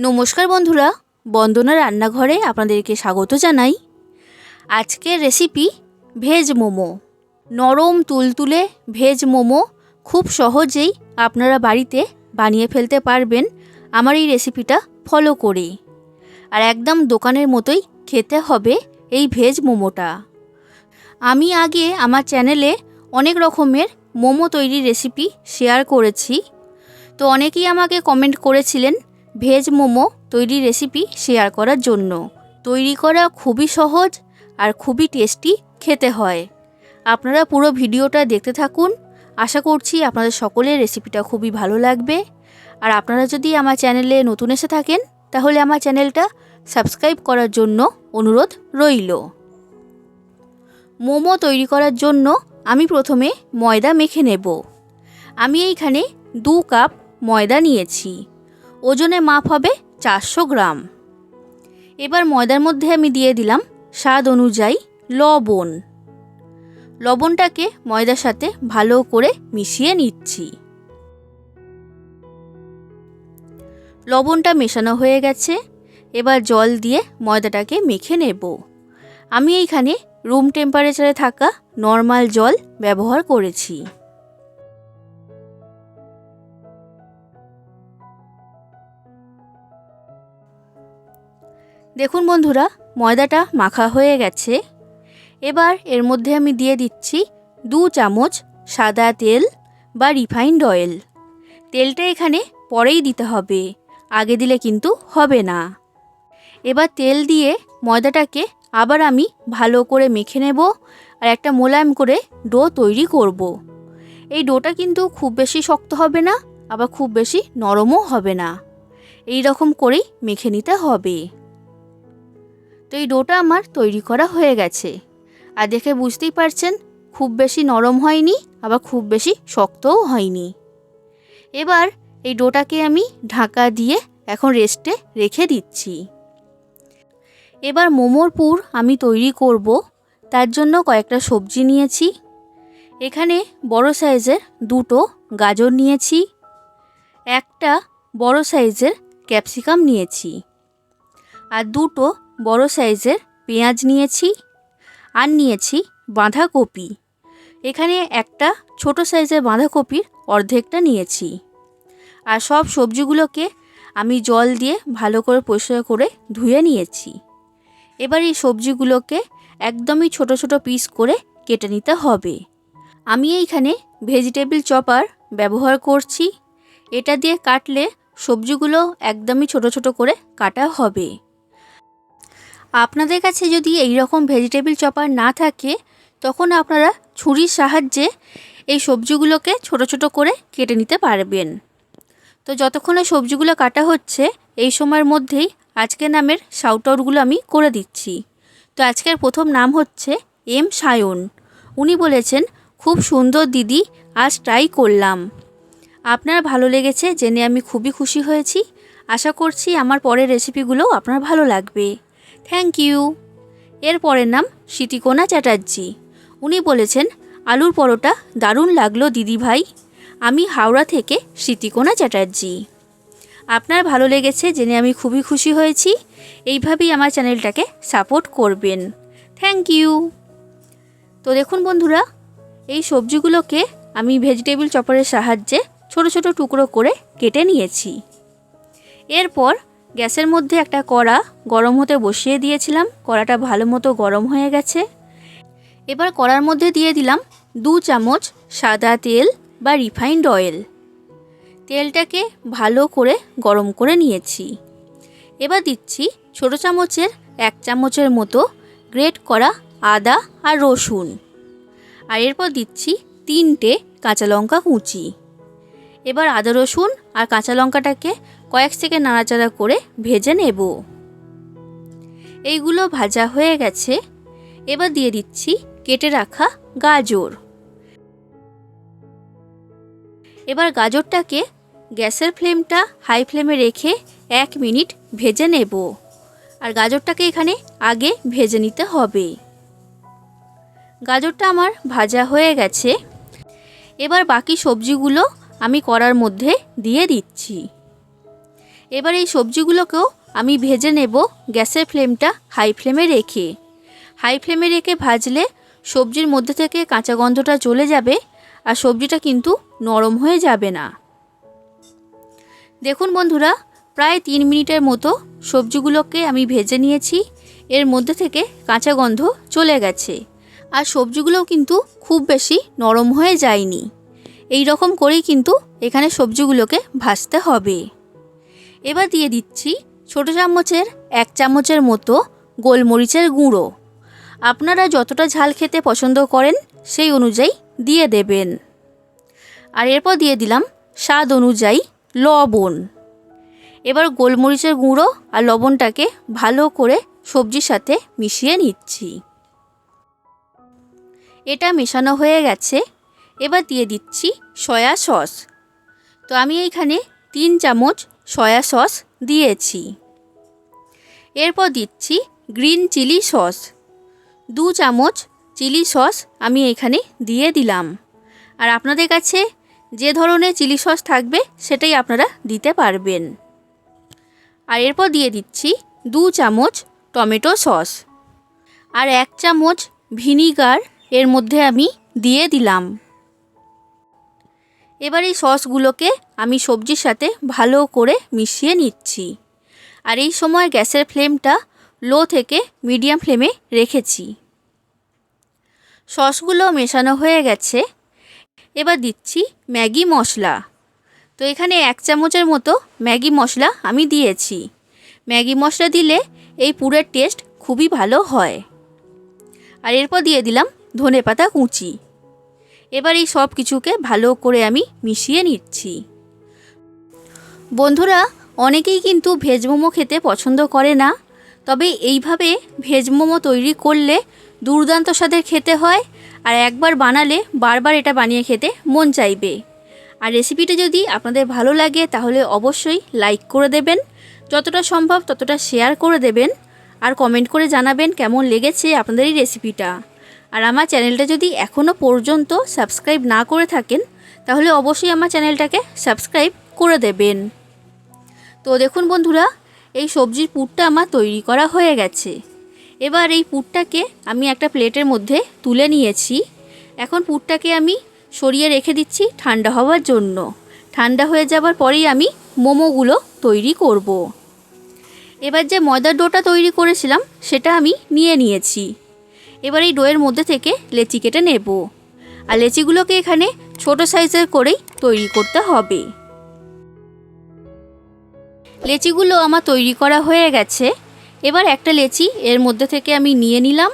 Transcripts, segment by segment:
নমস্কার বন্ধুরা, বন্দনা রান্নাঘরে আপনাদেরকে স্বাগত জানাই। আজকের রেসিপি ভেজ মোমো। নরম তুলতুলে ভেজ মোমো খুব সহজেই আপনারা বাড়িতে বানিয়ে ফেলতে পারবেন। আমার এই রেসিপিটা ফলো করে আর একদম দোকানের মতোই খেতে হবে এই ভেজ মোমোটা। আমি আগে আমার চ্যানেলে অনেক রকমের মোমো তৈরির রেসিপি শেয়ার করেছি। তো অনেকেই আমাকে কমেন্ট করেছিলেন ভেজ মোমো তৈরির রেসিপি শেয়ার করার জন্য। তৈরি করা খুবই সহজ আর খুবই টেস্টি খেতে হয়। আপনারা পুরো ভিডিওটা দেখতে থাকুন। আশা করছি আপনাদের সকলের রেসিপিটা খুবই ভালো লাগবে। আর আপনারা যদি আমার চ্যানেলে নতুন এসে থাকেন, তাহলে আমার চ্যানেলটা সাবস্ক্রাইব করার জন্য অনুরোধ রইল। মোমো তৈরি করার জন্য আমি প্রথমে ময়দা মেখে নেব। আমি এইখানে দু কাপ ময়দা নিয়েছি। ওজনে মাপ হবে চারশো গ্রাম। এবার ময়দার মধ্যে আমি দিয়ে দিলাম স্বাদ অনুযায়ী লবণ। লবণটাকে ময়দার সাথে ভালো করে মিশিয়ে নিচ্ছি। লবণটা মেশানো হয়ে গেছে। এবার জল দিয়ে ময়দাটাকে মেখে নেব। আমি এইখানে রুম টেম্পারেচারে থাকা নর্মাল জল ব্যবহার করেছি। দেখুন বন্ধুরা, ময়দাটা মাখা হয়ে গেছে। এবার এর মধ্যে আমি দিয়ে দিচ্ছি দু চামচ সাদা তেল বা রিফাইন্ড অয়েল। তেলটা এখানে পরেই দিতে হবে, আগে দিলে কিন্তু হবে না। এবার তেল দিয়ে ময়দাটাকে আবার আমি ভালো করে মেখে নেব আর একটা মোলায়েম করে ডো তৈরি করব। এই ডোটা কিন্তু খুব বেশি শক্ত হবে না, আবার খুব বেশি নরমও হবে না। এই রকম করেই মেখে নিতে হবে। তো এই ডোটা আমার তৈরি করা হয়ে গেছে। আর দেখে বুঝতেই পারছেন, খুব বেশি নরম হয়নি, আবার খুব বেশি শক্তও হয়নি। এবার এই ডোটাকে আমি ঢাকা দিয়ে এখন রেস্টে রেখে দিচ্ছি। এবার মোমোর পুর আমি তৈরি করব, তার জন্য কয়েকটা সবজি নিয়েছি। এখানে বড় সাইজের দুটো গাজর নিয়েছি। একটা বড় সাইজের ক্যাপসিকাম নিয়েছি। আর দুটো বড় সাইজের পেঁয়াজ নিয়েছি আর নিয়েছি বাঁধাকপি। এখানে একটা ছোট সাইজের বাঁধাকপির অর্ধেকটা নিয়েছি। আর সব সবজিগুলোকে আমি জল দিয়ে ভালো করে পরিষ্কার করে ধুয়ে নিয়েছি। এবার এই সবজিগুলোকে একদমই ছোট ছোট পিস করে কেটে নিতে হবে। আমি এইখানে ভেজিটেবিল চপার ব্যবহার করছি। এটা দিয়ে কাটলে সবজিগুলো একদমই ছোট ছোট করে কাটা হবে। আপনাদের কাছে যদি এই রকম ভেজিটেবিল চপার না থাকে, তখন আপনারা ছুরির সাহায্যে এই সবজিগুলোকে ছোট ছোট করে কেটে নিতে পারবেন। তো যতক্ষণে সবজিগুলো কাটা হচ্ছে, এই সময়ের মধ্যেই আজকের নামের শাউট আউটগুলো আমি করে দিচ্ছি। তো আজকের প্রথম নাম হচ্ছে এম সায়ন। উনি বলেছেন, খুব সুন্দর দিদি, আজ ট্রাই করলাম। আপনার ভালো লেগেছে, জেনে আমি খুবই খুশি হয়েছি। আশা করছি আমার পরের রেসিপিগুলোও আপনার ভালো লাগবে। Thank you. এর পরের নাম স্মৃতিকোনা চ্যাটার্জি। উনি বলেছেন, আলুর পরোটা দারুণ লাগল, দিদি ভাই। আমি হাওড়া থেকে সিটিকোনা চ্যাটার্জি। আপনার ভালো লেগেছে জেনে আমি খুবই খুশি হয়েছি। এইভাবেই আমার চ্যানেলটাকে সাপোর্ট করবেন। Thank you. তো দেখুন বন্ধুরা, এই সবজিগুলোকে আমি ভেজিটেবিল চপারের সাহায্যে ছোট ছোট টুকরো করে কেটে নিয়েছি। এরপর গ্যাসের মধ্যে একটা কড়া গরম হতে বসিয়ে দিয়েছিলাম। কড়াটা ভালো মতো গরম হয়ে গেছে। এবার কড়ার মধ্যে দিয়ে দিলাম দু চামচ সাদা তেল বা রিফাইন্ড অয়েল। তেলটাকে ভালো করে গরম করে নিয়েছি। এবার দিচ্ছি ছোটো চামচের এক চামচের মতো গ্রেট করা আদা আর রসুন। আর এরপর দিচ্ছি তিনটে কাঁচা লঙ্কা কুচি। এবার আদা রসুন আর কাঁচা লঙ্কাটাকে কয়েক সেকেন্ড নাড়াচাড়া করে ভেজে নেব। এইগুলো ভাজা হয়ে গেছে। এবার দিয়ে দিচ্ছি কেটে রাখা গাজর। এবার গাজরটাকে গ্যাসের ফ্লেমটা হাই ফ্লেমে রেখে এক মিনিট ভেজে নেব। আর গাজরটাকে এখানে আগে ভেজে নিতে হবে। গাজরটা আমার ভাজা হয়ে গেছে। এবার বাকি সবজিগুলো আমি কড়ার মধ্যে দিয়ে দিচ্ছি। এবার এই সবজিগুলোকেও আমি ভেজে নেব গ্যাসের ফ্লেমটা হাই ফ্লেমে রেখে। হাই ফ্লেমে রেখে ভাজলে সবজির মধ্যে থেকে কাঁচা গন্ধটা চলে যাবে আর সবজিটা কিন্তু নরম হয়ে যাবে না। দেখুন বন্ধুরা, প্রায় তিন মিনিটের মতো সবজিগুলোকে আমি ভেজে নিয়েছি। এর মধ্যে থেকে কাঁচা গন্ধ চলে গেছে আর সবজিগুলোও কিন্তু খুব বেশি নরম হয়ে যায়নি। এই রকম করেই কিন্তু এখানে সবজিগুলোকে ভাজতে হবে। এবার দিয়ে দিচ্ছি ছোটো চামচের এক চামচের মতো গোলমরিচের গুঁড়ো। আপনারা যতটা ঝাল খেতে পছন্দ করেন সেই অনুযায়ী দিয়ে দেবেন। আর এরপর দিয়ে দিলাম স্বাদ অনুযায়ী লবণ। এবার গোলমরিচের গুঁড়ো আর লবণটাকে ভালো করে সবজির সাথে মিশিয়ে নিচ্ছি। এটা মেশানো হয়ে গেছে। এবার দিয়ে দিচ্ছি সয়া সস। তো আমি এইখানে তিন চামচ সয়া সস দিয়েছি। এরপর দিচ্ছি গ্রিন চিলি সস। দু চামচ চিলি সস আমি এখানে দিয়ে দিলাম। আর আপনাদের কাছে যে ধরনের চিলি সস থাকবে সেটাই আপনারা দিতে পারবেন। আর এরপর দিয়ে দিচ্ছি দু চামচ টমেটো সস। আর এক চামচ ভিনিগার এর মধ্যে আমি দিয়ে দিলাম। এবার এই সসগুলোকে আমি সবজির সাথে ভালো করে মিশিয়ে নিচ্ছি। আর এই সময় গ্যাসের ফ্লেমটা লো থেকে মিডিয়াম ফ্লেমে রেখেছি। সসগুলো মেশানো হয়ে গেছে। এবার দিচ্ছি ম্যাগি মশলা। তো এখানে এক চামচের মতো ম্যাগি মশলা আমি দিয়েছি। ম্যাগি মশলা দিলে এই পুরের টেস্ট খুবই ভালো হয়। আর এরপর দিয়ে দিলাম ধনে পাতা কুচি। এবার এই সব কিছুকে ভালো করে আমি মিশিয়ে নিচ্ছি। বন্ধুরা, অনেকেই কিন্তু ভেজ মোমো খেতে পছন্দ করে না, তবে এইভাবে ভেজ মোমো তৈরি করলে দুর্দান্ত স্বাদের খেতে হয় আর একবার বানালে বারবার এটা বানিয়ে খেতে মন চাইবে। আর রেসিপিটা যদি আপনাদের ভালো লাগে, তাহলে অবশ্যই লাইক করে দেবেন, যতটা সম্ভব ততটা শেয়ার করে দেবেন, আর কমেন্ট করে জানাবেন কেমন লেগেছে আপনাদের এই রেসিপিটা। আর আমার চ্যানেলটা যদি এখনও পর্যন্ত সাবস্ক্রাইব না করে থাকেন, তাহলে অবশ্যই আমার চ্যানেলটাকে সাবস্ক্রাইব করে দেবেন। তো দেখুন বন্ধুরা, এই সবজির পুরটা আমার তৈরি করা হয়ে গেছে। এবার এই পুরটাকে আমি একটা প্লেটের মধ্যে তুলে নিয়েছি। এখন পুরটাকে আমি সরিয়ে রেখে দিচ্ছি ঠান্ডা হওয়ার জন্য। ঠান্ডা হয়ে যাবার পরেই আমি মোমোগুলো তৈরি করব। এবার যে ময়দার ডোটা তৈরি করেছিলাম, সেটা আমি নিয়ে নিয়েছি। এবার এই ডোয়ের মধ্যে থেকে লেচি কেটে নেব। আর লেচিগুলোকে এখানে ছোট সাইজের করেই তৈরি করতে হবে। লেচিগুলো আমার তৈরি করা হয়ে গেছে। এবার একটা লেচি এর মধ্যে থেকে আমি নিয়ে নিলাম।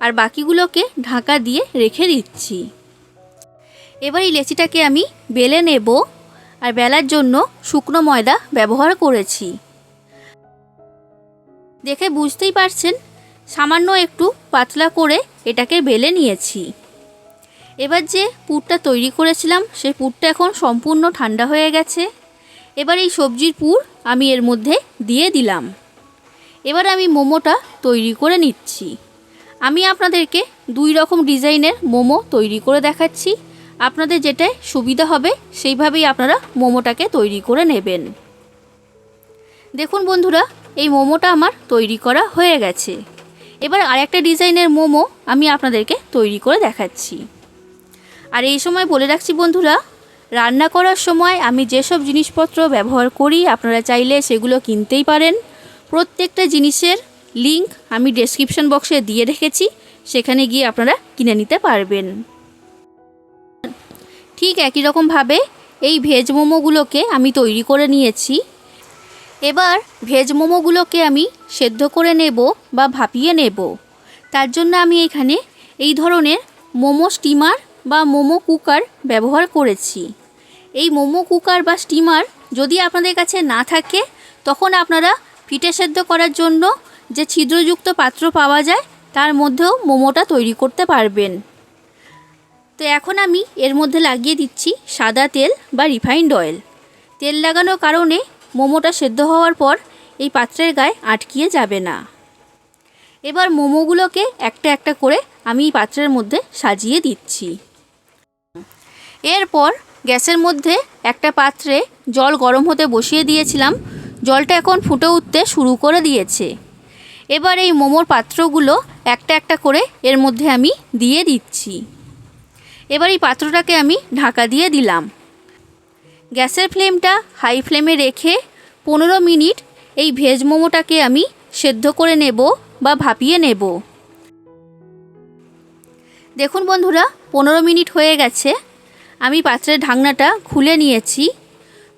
আর বাকিগুলোকে ঢাকা দিয়ে রেখে দিচ্ছি। এবার এই লেচিটাকে আমি বেলে নেব। আর বেলার জন্য শুকনো ময়দা ব্যবহার করেছি। দেখে বুঝতেই পারছেন সামান্য একটু পাতলা করে এটাকে বেলে নিয়েছি। এবার যে পুরটা তৈরি করেছিলাম সেই পুরটা এখন সম্পূর্ণ ঠান্ডা হয়ে গেছে। এবার এই সবজির পুর আমি এর মধ্যে দিয়ে দিলাম। এবার আমি মোমোটা তৈরি করে নিচ্ছি। আমি আপনাদেরকে দুই রকম ডিজাইনের মোমো তৈরি করে দেখাচ্ছি। আপনাদের যেটায় সুবিধা হবে, সেইভাবেই আপনারা মোমোটাকে তৈরি করে নেবেন। দেখুন বন্ধুরা, এই মোমোটা আমার তৈরি করা হয়ে গেছে। এবার আরেকটা ডিজাইনের মোমো আমি আপনাদেরকে তৈরি করে দেখাচ্ছি। আর এই সময় বলে রাখছি বন্ধুরা, রান্না করার সময় আমি যেসব জিনিসপত্র ব্যবহার করি, আপনারা চাইলে সেগুলো কিনতেই পারেন। প্রত্যেকটা জিনিসের লিংক আমি ডেসক্রিপশন বক্সে দিয়ে রেখেছি, সেখানে গিয়ে আপনারা কিনে নিতে পারবেন। ঠিক একই রকমভাবে এই ভেজ মোমোগুলোকে আমি তৈরি করে নিয়েছি। এবার ভেজ মোমোগুলোকে আমি সেদ্ধ করে নেব বা ভাপিয়ে নেব। তার জন্য আমি এখানে এই ধরনের মোমো স্টিমার বা মোমো কুকার ব্যবহার করেছি। এই মোমো কুকার বা স্টিমার যদি আপনাদের কাছে না থাকে, তখন আপনারা ফিটে সেদ্ধ করার জন্য যে ছিদ্রযুক্ত পাত্র পাওয়া যায়, তার মধ্যেও মোমোটা তৈরি করতে পারবেন। তো এখন আমি এর মধ্যে লাগিয়ে দিচ্ছি সাদা তেল বা রিফাইন্ড অয়েল। তেল লাগানোর কারণে মোমোটা সেদ্ধ হওয়ার পর এই পাত্রের গায়ে আটকিয়ে যাবে না। এবার মোমোগুলোকে একটা একটা করে আমি এই পাত্রের মধ্যে সাজিয়ে দিচ্ছি। এরপর গ্যাসের মধ্যে একটা পাত্রে জল গরম হতে বসিয়ে দিয়েছিলাম। জলটা এখন ফুটে উঠতে শুরু করে দিয়েছে। এবার এই মোমোর পাত্রগুলো একটা একটা করে এর মধ্যে আমি দিয়ে দিচ্ছি। এবার এই পাত্রটাকে আমি ঢাকা দিয়ে দিলাম। গ্যাসের ফ্লেমটা হাই ফ্লেমে রেখে পনেরো মিনিট এই ভেজ মোমোটাকে আমি সেদ্ধ করে নেব বা ভাপিয়ে নেব। দেখুন বন্ধুরা, পনেরো মিনিট হয়ে গেছে। আমি পাত্রের ঢাকনাটা খুলে নিয়েছি।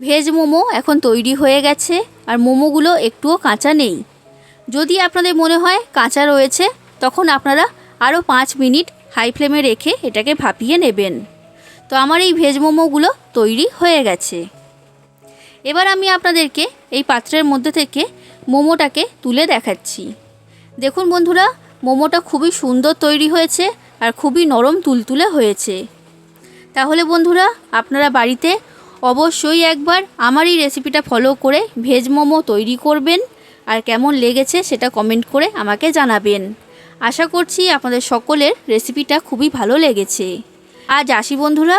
ভেজ মোমো এখন তৈরি হয়ে গেছে আর মোমোগুলো একটুও কাঁচা নেই। যদি আপনাদের মনে হয় কাঁচা রয়েছে, তখন আপনারা আরও পাঁচ মিনিট হাই ফ্লেমে রেখে এটাকে ভাপিয়ে নেবেন। তো আমার এই ভেজ মোমোগুলো তৈরি হয়ে গেছে। এবার আমি আপনাদেরকে এই পাত্রের মধ্যে থেকে মোমোটাকে তুলে দেখাচ্ছি। দেখুন বন্ধুরা, মোমোটা খুবই সুন্দর তৈরি হয়েছে আর খুবই নরম তুলতুলে হয়েছে। তাহলে বন্ধুরা, আপনারা বাড়িতে অবশ্যই একবার আমার এই রেসিপিটা ফলো করে ভেজ মোমো তৈরি করবেন আর কেমন লেগেছে সেটা কমেন্ট করে আমাকে জানাবেন। আশা করছি আপনাদের সকলের রেসিপিটা খুবই ভালো লেগেছে। আজ আসি বন্ধুরা